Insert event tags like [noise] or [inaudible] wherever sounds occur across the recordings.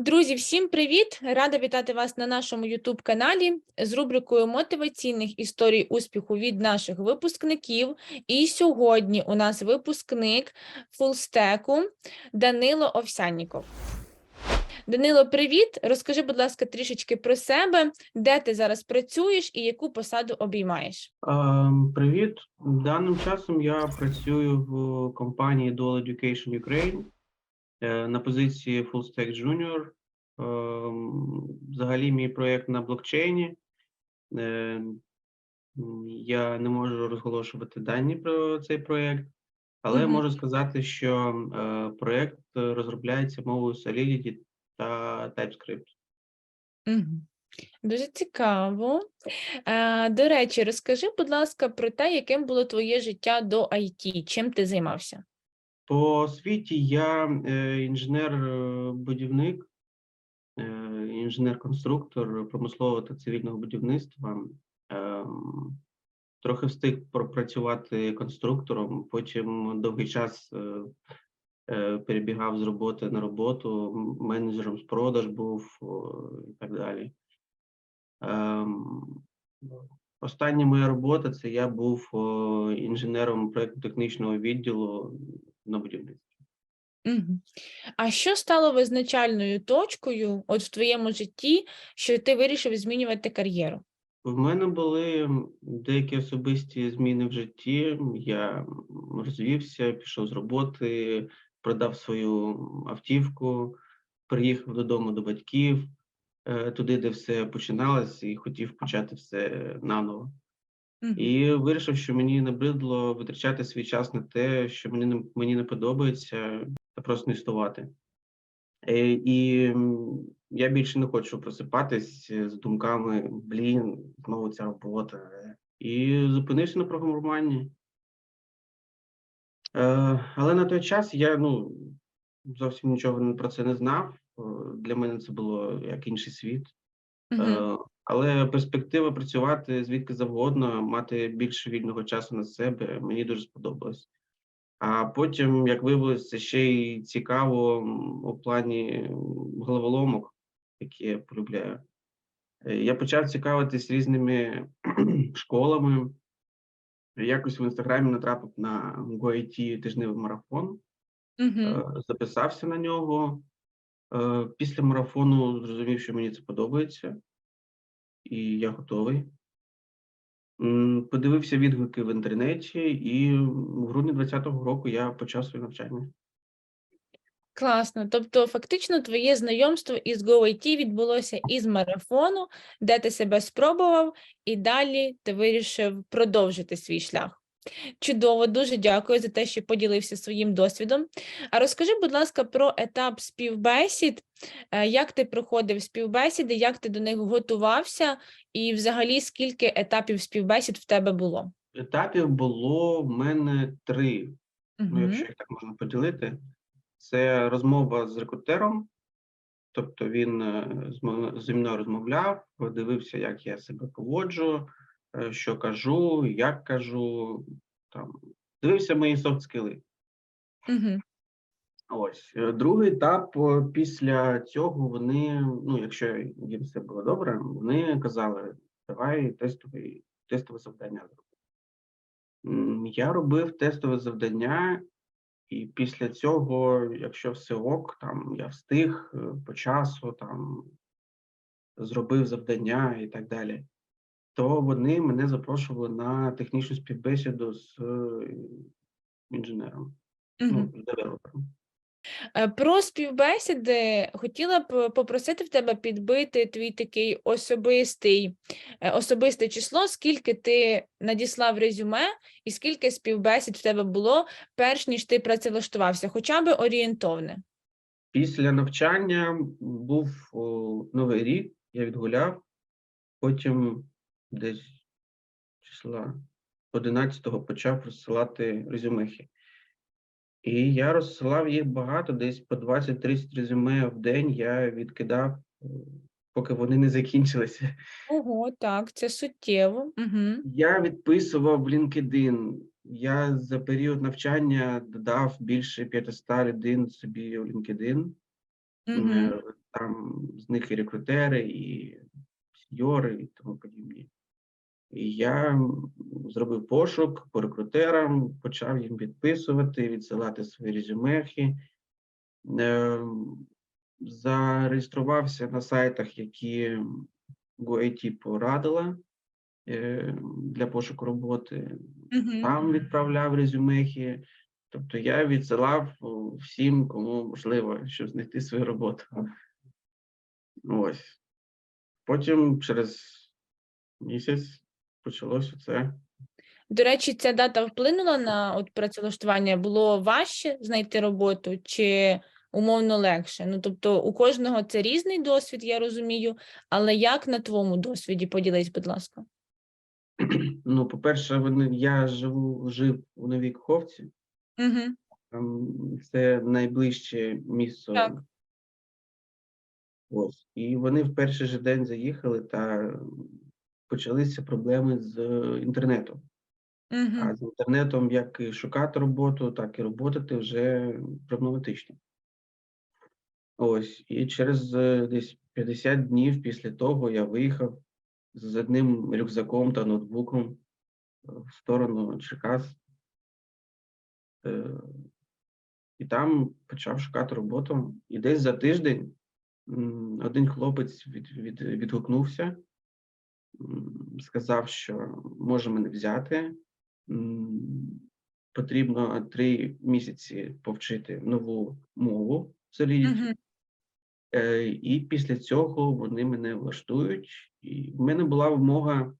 Друзі, всім привіт! Рада вітати вас на нашому youtube каналі з рубрикою мотиваційних історій успіху від наших випускників. І сьогодні у нас випускник фулстеку Данило Овсянніков. Данило, привіт! Розкажи, будь ласка, трішечки про себе, де ти зараз працюєш і яку посаду обіймаєш. Ем, Привіт. Даним часом я працюю в компанії Dual Education Ukraine на позиції Full Stack Junior. Ем, Взагалі, мій проєкт на блокчейні. Е, Я не можу розголошувати дані про цей проєкт, але Мгм. можу сказати, що е, проєкт е, розробляється мовою Solidity та TypeScript. Мгм. Дуже цікаво. Е, До речі, розкажи, будь ласка, про те, яким було твоє життя до IT, чим ти займався? По освіті я е, інженер-будівник, е, інженер-конструктор промислового та цивільного будівництва. Ем, Трохи встиг пропрацювати конструктором, потім довгий час е, е, перебігав з роботи на роботу, менеджером з продаж був і так далі. Ем, Остання моя робота це я був інженером проєктно-технічного відділу на будівництві. А що стало визначальною точкою от в твоєму житті, що ти вирішив змінювати кар'єру? В мене були деякі особисті зміни в житті. Я розвівся, пішов з роботи, продав свою автівку, приїхав додому до батьків, е, туди, де все починалось, і хотів почати все наново. І вирішив, що мені набридло витрачати свій час на те, що мені не, мені не подобається, та просто не існувати. Е, І я більше не хочу просипатись з думками, блін, знову ця робота. І зупинився на програмуванні. Е, Але на той час я ну, зовсім нічого про це не знав. Е, Для мене це було як інший світ. Мгм. Е, Але перспектива працювати звідки завгодно, мати більше вільного часу на себе, мені дуже сподобалось. А потім, як виявилося, ще й цікаво у плані головоломок, які я полюбляю. Е, Я почав цікавитись різними [clears throat] школами. Якось в інстаграмі натрапив на GoIT тижневий марафон, Мгм. е, записався на нього. Е, Після марафону зрозумів, що мені це подобається, і я готовий. Подивився відгуки в інтернеті, і в грудні 2020 року я почав своє навчання. Класно. Тобто, фактично, твоє знайомство із GoIT відбулося із марафону, де ти себе спробував, і далі ти вирішив продовжити свій шлях. Чудово, дуже дякую за те, що поділився своїм досвідом. А розкажи, будь ласка, про етап співбесід, Е, як ти проходив співбесіди, як ти до них готувався, і взагалі скільки етапів співбесід в тебе було? Етапів було в мене три. Ну, якщо їх так можна поділити, це розмова з рекрутером, тобто він е, зі мною розмовляв, дивився, як я себе поводжу, що кажу, як кажу, там дивився мої софт-скіли. Мгм. Ось е, другий етап після цього вони, ну якщо їм все було добре, вони казали, давай тестовий, тестове завдання зробимо. Я робив тестове завдання, і після цього, якщо все ок, там я встиг е, по часу, там зробив завдання і так далі, то вони мене запрошували на технічну співбесіду з е, інженером, Мгм. ну, з девелопером. Е, Про співбесіди хотіла б попросити в тебе підбити твій такий особистий, е, особисте число, скільки ти надіслав резюме і скільки співбесід в тебе було, перш ніж ти працевлаштувався, хоча б орієнтовне. Після навчання був о, новий рік, я відгуляв, потім десь числа 11-го почав розсилати резюмехи. І я розсилав їх багато, десь по 20-30 резюме в день я відкидав, поки вони не закінчилися. Ого, так, це суттєво. Угу. Я відписував в LinkedIn. Я за період навчання додав більше 500 людей собі у LinkedIn. Угу. Там з них і рекрутери, і сеньори, і тому подібні. І я зробив пошук по рекрутерам, почав їм відписувати, відсилати свої резюмехи. Ем, Зареєструвався на сайтах, які GoIT порадила е, для пошуку роботи. Мгм. Там відправляв резюмехи. Тобто я відсилав всім, кому можливо, щоб знайти свою роботу. Ось. Потім через місяць почалося це. До речі, ця дата вплинула на от працевлаштування? Було важче знайти роботу чи умовно легше? Ну, тобто, у кожного це різний досвід, я розумію, але як на твоєму досвіді? Поділись, будь ласка. [clears throat] Ну, по-перше, я живу, жив у Новій Каховці. Угу. Це найближче місце. Так. Ось. І вони в перший же день заїхали та почалися проблеми з інтернетом. Угу. А з інтернетом як і шукати роботу, так і роботати вже проблематично. Ось. І через е, десь 50 днів після того я виїхав з одним рюкзаком та ноутбуком е, в сторону Черкас. Е, І там почав шукати роботу. І десь за тиждень один хлопець від, від, відгукнувся, сказав, що може мене взяти. Потрібно три місяці повчити нову мову солідність. Угу. Е, І після цього вони мене влаштують. І в мене була вимога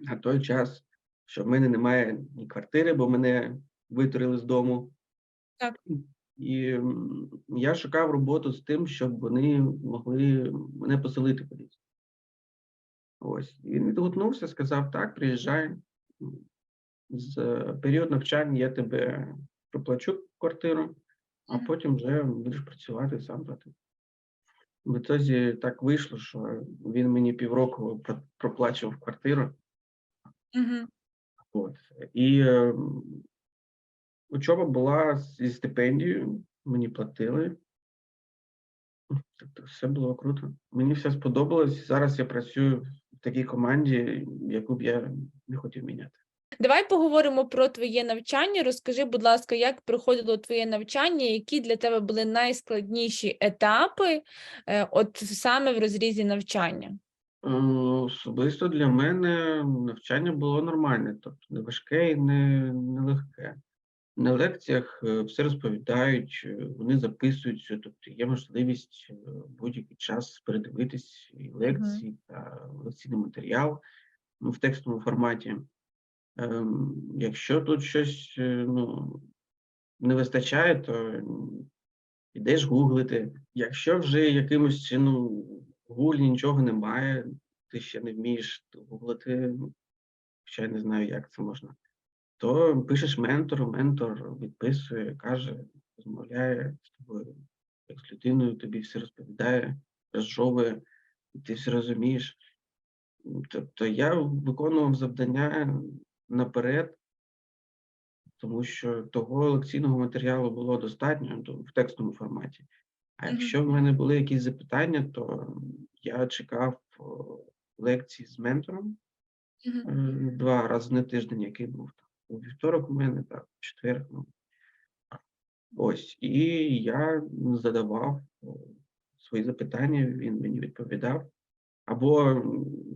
на той час, що в мене немає ні квартири, бо мене витурили з дому. Так. І я шукав роботу з тим, щоб вони могли мене поселити кудись. Ось. Він відгукнувся, сказав: так, приїжджай. З е, період навчання я тебе проплачу квартиру, а потім вже будеш працювати сам платити. В ітозі так вийшло, що він мені півроку проплачував квартиру. Угу. От. І е, учоба була зі стипендією, мені платили. Тобто все було круто. Мені все сподобалось. Зараз я працюю в такій команді, яку б я не хотів міняти. Давай поговоримо про твоє навчання. Розкажи, будь ласка, як проходило твоє навчання, які для тебе були найскладніші етапи, е, от саме в розрізі навчання? Е, Особисто для мене навчання було нормальне, тобто не важке і не, не легке. На лекціях е, все розповідають, е, вони записуються, тобто є можливість е, будь-який час передивитись і лекції та лекційний матеріал ну, в текстовому форматі. Ем, Якщо тут щось ну, не вистачає, то м, ідеш гуглити. Якщо вже якимось чином в гуглі нічого немає, ти ще не вмієш гуглити, ну, ще я не знаю, як це можна, то пишеш ментору, ментор відписує, каже, розмовляє з тобою, як з людиною, тобі все розповідає, розжовує, і ти все розумієш. Тобто я виконував завдання наперед, тому що того лекційного матеріалу було достатньо в текстовому форматі. А якщо в мене були якісь запитання, то я чекав о, лекції з ментором Мгм. е, два рази на тиждень, який був. У вівторок у мене, так, в четвер. Ось, і я задавав свої запитання, він мені відповідав. Або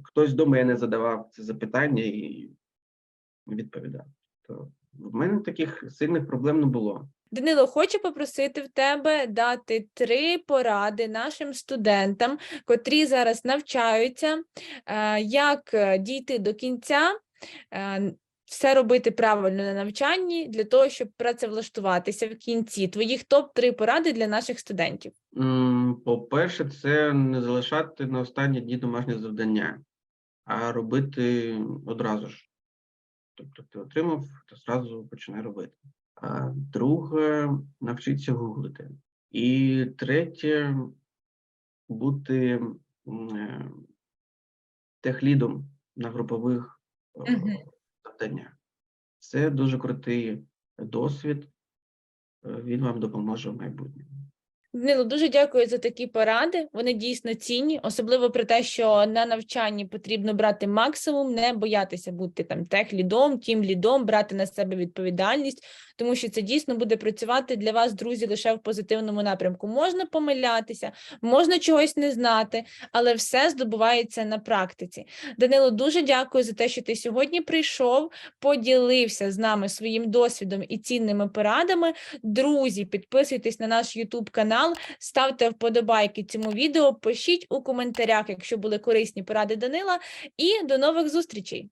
хтось до мене задавав це запитання і відповідав. То в мене таких сильних проблем не було. Данило, хочу попросити в тебе дати три поради нашим студентам, котрі зараз навчаються, е, як е, дійти до кінця, е, все робити правильно на навчанні для того, щоб працевлаштуватися в кінці. Твоїх топ-3 поради для наших студентів. По-перше, це не залишати на останні дні домашнє завдання, а робити одразу ж. Тобто ти отримав, то зразу починай робити. А друге, навчитися гуглити. І третє, бути е, техлідом на групових е, Мгм. Завданнях. Це дуже крутий досвід. е, Він вам допоможе в майбутньому. Данило, дуже дякую за такі поради. Вони дійсно цінні, особливо про те, що на навчанні потрібно брати максимум, не боятися бути там тех-лідом, тім-лідом, брати на себе відповідальність, тому що це дійсно буде працювати для вас, друзі, лише в позитивному напрямку. Можна помилятися, можна чогось не знати, але все здобувається на практиці. Данило, дуже дякую за те, що ти сьогодні прийшов, поділився з нами своїм досвідом і цінними порадами. Друзі, підписуйтесь на наш YouTube канал, ставте вподобайки цьому відео, пишіть у коментарях, якщо були корисні поради Данила, і до нових зустрічей!